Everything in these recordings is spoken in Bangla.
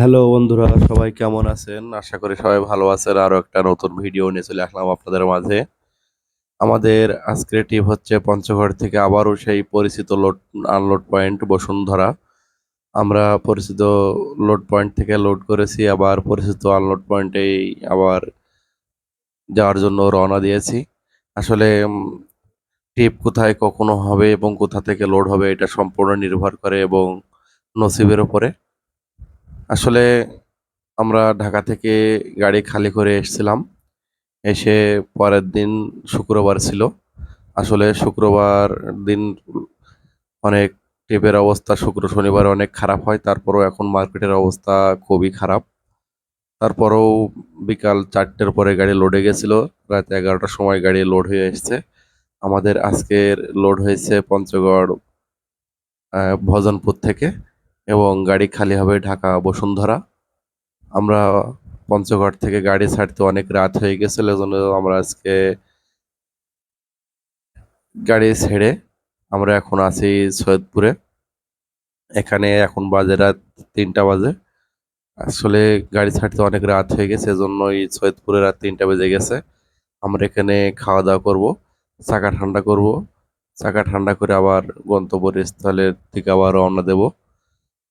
হ্যালো বন্ধুরা, সবাই কেমন আছেন? আশা করি সবাই ভালো আছেন। আরও একটা নতুন ভিডিও নিয়ে চলে আসলাম আপনাদের মাঝে। আমাদের আজকের টিপ হচ্ছে পঞ্চগড় থেকে আবারও সেই পরিচিত লোড আনলোড পয়েন্ট বসুন্ধরা। আমরা পরিচিত লোড পয়েন্ট থেকে লোড করেছি, আবার পরিচিত আনলোড পয়েন্টেই আবার যাওয়ার জন্য রওনা দিয়েছি। আসলে টিপ কোথায়, কখনো হবে এবং কোথা থেকে লোড হবে, এটা সম্পূর্ণ নির্ভর করে এবং নসিবের উপরে। আসলে আমরা ঢাকা থেকে গাড়ি খালি করে এসেছিলাম। এসে পরের দিন শুক্রবার ছিল। আসলে শুক্রবার দিন অনেক টেপের অবস্থা, শুক্র শনিবার অনেক খারাপ হয়। তারপরেও এখন মার্কেটের অবস্থা খুবই খারাপ। তারপরেও বিকাল চারটের পরে গাড়ি লোডে গেছিল। রাত এগারোটার সময় গাড়ি লোড হয়ে এসছে। আমাদের আজকের লোড হয়েছে পঞ্চগড় ভজনপুর থেকে। এবং গাড়ি খালি হবে ঢাকা বসুন্ধরা। আমরা পঞ্চগড় থেকে গাড়ি ছাড়তে অনেক রাত হয়ে গেছিল এজন্য আমরা আজকে গাড়ি ছেড়ে আমরা এখন আছি সৈয়দপুরে। এখানে এখন বাজে রাত তিনটা বাজে। আসলে গাড়ি ছাড়তে অনেক রাত হয়ে গেছে এজন্যই সৈয়দপুরে রাত তিনটা বেজে গেছে। আমরা এখানে খাওয়া দাওয়া করব, চাকা ঠান্ডা করব, চাকা ঠান্ডা করে আবার গন্তব্যস্থলের দিকে আবার রওনা দেব।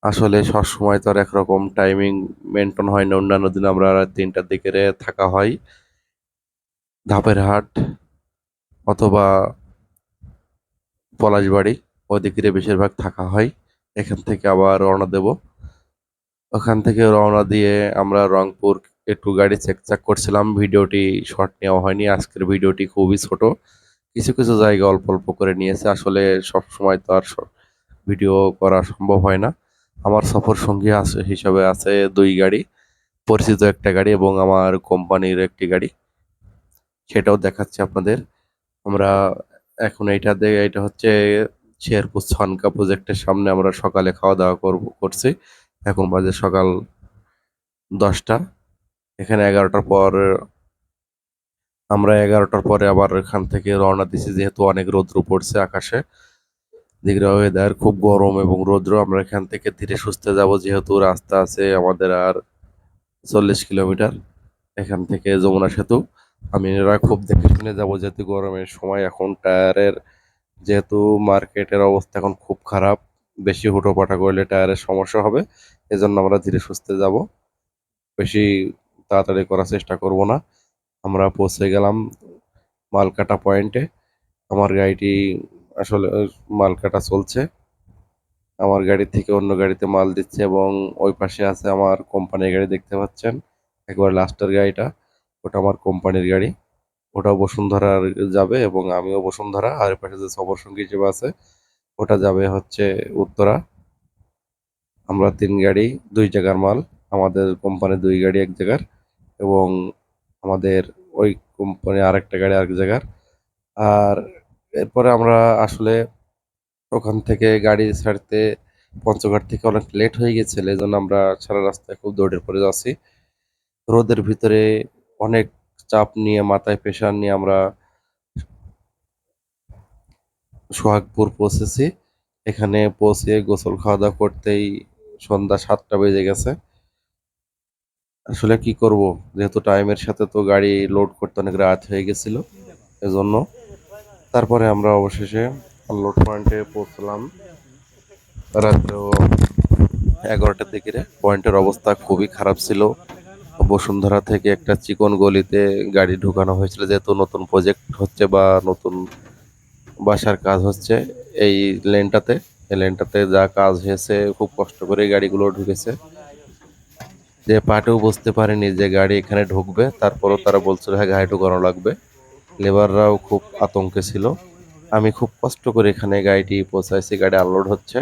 আসলে সবসময় তো আর একরকম টাইমিং মেনটেন হয় না। অন্যান্য দিন আমরা তিনটার দিকে থাকা হয়। ধাপের হাট অথবা পলাশবাড়ি ওদিকে বেশিরভাগ থাকা হয়। এখান থেকে আবার রওনা দেব। ওখান থেকে রওনা দিয়ে আমরা রংপুর একটু গাড়ি চেক চাক করছিলাম। ভিডিওটি শর্ট নেওয়া হয়নি। আজকের ভিডিওটি খুবই ছোট। কিছু কিছু জায়গা অল্প অল্প করে নিয়েছে। আসলে সব সময় তো আর ভিডিও করা সম্ভব হয় না। আমার সফর সঙ্গী আছে, হিসাবে আছে দুই গাড়ি, পরিচিত একটা গাড়ি এবং আমার কোম্পানির একটি গাড়ি। সেটাও দেখাচ্ছি আপনাদের। আমরা এখন এইটা এটা হচ্ছে শেরপুর ছনকা প্রজেক্টের সামনে আমরা সকালে খাওয়া দাওয়া করব, করছি। এখন বাজে সকাল দশটা। এখানে এগারোটার পর, আমরা এগারোটার পরে আবার এখান থেকে রওনা দিছি, যেহেতু অনেক রৌদ্র পড়ছে আকাশে। দিকের ওয়েদার খুব গরম এবং রৌদ্র। আমরা এখান থেকে ধীরে সুস্থে যাব যেহেতু রাস্তা আছে আমাদের আর চল্লিশ কিলোমিটার এখান থেকে যমুনা সেতু। আমি এরা খুব দেখে শুনে যাব যেহেতু গরমের সময়, এখন টায়ারের যেহেতু মার্কেটের অবস্থা এখন খুব খারাপ, বেশি হুটোপাটা করলে টায়ারের সমস্যা হবে, এজন্য আমরা ধীরে সুস্থে যাব। বেশি তাড়াতাড়ি করার চেষ্টা করব না। আমরা পৌঁছে গেলাম মালকাটা পয়েন্টে। আমার গাড়িটি আসলে মাল কাটা চলছে। আমার গাড়ি থেকে অন্য গাড়িতে মাল দিচ্ছে এবং ওই পাশে আছে আমার কোম্পানির গাড়ি, দেখতে পাচ্ছেন? একবার লাস্টের গাড়িটা, ওটা আমার কোম্পানির গাড়ি। ওটাও বসুন্ধরার যাবে এবং আমিও বসুন্ধরা, আর পাশে যে সবর সঙ্গী হিসেবে আছে, ওটা যাবে হচ্ছে উত্তরা। আমরা তিন গাড়ি, দুই জায়গার মাল, আমাদের কোম্পানির দুই গাড়ি এক জায়গার এবং আমাদের ওই কোম্পানি আরেকটা গাড়ি আরেক জায়গার। আর এরপরে আমরা আসলে ওখান থেকে গাড়ি ছাড়তে পঞ্চগড় থেকে অনেক লেট হয়ে গেছিল এই জন্য আমরা সারা রাস্তায় খুব দৌড়ের পরে যাচ্ছি। রোদের ভিতরে অনেক চাপ নিয়ে, মাথায় প্রেশার নিয়ে আমরা সোহাগপুর পৌঁছেছি। এখানে পৌঁছে গোসল খাওয়া দাওয়া করতেই সন্ধ্যা সাতটা বেজে গেছে। আসলে কি করব? যেহেতু টাইমের সাথে তো গাড়ি লোড করতে অনেক রাত হয়ে গেছিল, এজন্য তারপরে আমরা অবশেষে লোড পয়েন্টে পৌঁছলাম। রাত্রেও এগারোটার দিকে। পয়েন্টের অবস্থা খুবই খারাপ ছিল। বসুন্ধরা থেকে একটা চিকন গলিতে গাড়ি ঢুকানো হয়েছিল, যেহেতু নতুন প্রজেক্ট হচ্ছে বা নতুন বাসার কাজ হচ্ছে এই লেনটাতে এই লেনটাতে যা কাজ হয়েছে, খুব কষ্ট করে গাড়িগুলো ঢুকেছে। যে পাটেও বুঝতে পারেনি যে গাড়ি এখানে ঢুকবে, তারপরও তারা বলছিল হ্যাঁ গাড়ি ঢুকানো লাগবে। লেবাররাও খুব আতঙ্কে ছিল। আমি খুব কষ্ট করে এখানে গাড়িটি পৌঁছাইছি, গাড়ি আনলোড হচ্ছে।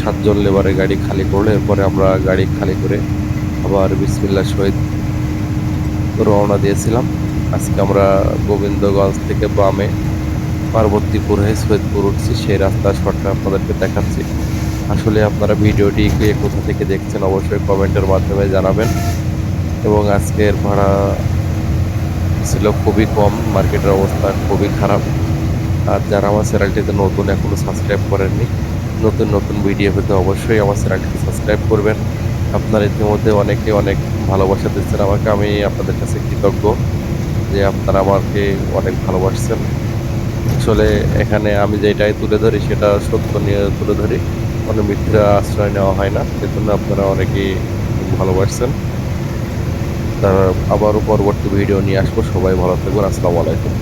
সাতজন লেবারের গাড়ি খালি করল, এরপরে আমরা গাড়ি খালি করে আবার বিসমিল্লা সহিত রওনা দিয়েছিলাম। আজকে আমরা গোবিন্দগঞ্জ থেকে বামে পার্বতীপুর হয়ে সৈয়দপুর উঠছি, সেই রাস্তার শর্টটা আপনাদেরকে দেখাচ্ছি। আসলে আপনারা ভিডিওটি কোথা থেকে দেখছেন অবশ্যই কমেন্টের মাধ্যমে জানাবেন। এবং আজকের ভাড়া ছিল খুবই কম, মার্কেটের অবস্থা খুবই খারাপ। আর যারা আমার চ্যানেলটিতে নতুন এখনও সাবস্ক্রাইব করেননি, নতুন নতুন ভিডিও পেতে অবশ্যই আমার চ্যানেলটি সাবস্ক্রাইব করবেন। আপনার ইতিমধ্যে অনেকে অনেক ভালোবাসা দিচ্ছেন আমাকে, আমি আপনাদের কাছে কৃতজ্ঞ যে আপনারা আমাকে অনেক ভালোবাসছেন। আসলে এখানে আমি যেটাই তুলে ধরি সেটা সত্য নিয়ে তুলে ধরি। কোনো মিথ্যা আশ্রয় নেওয়া হয় না, সেজন্য আপনারা অনেকেই ভালোবাসছেন। আবারও পরবর্তী ভিডিও নিয়ে আসব। সবাই ভালো থাকবেন। আসসালামু আলাইকুম।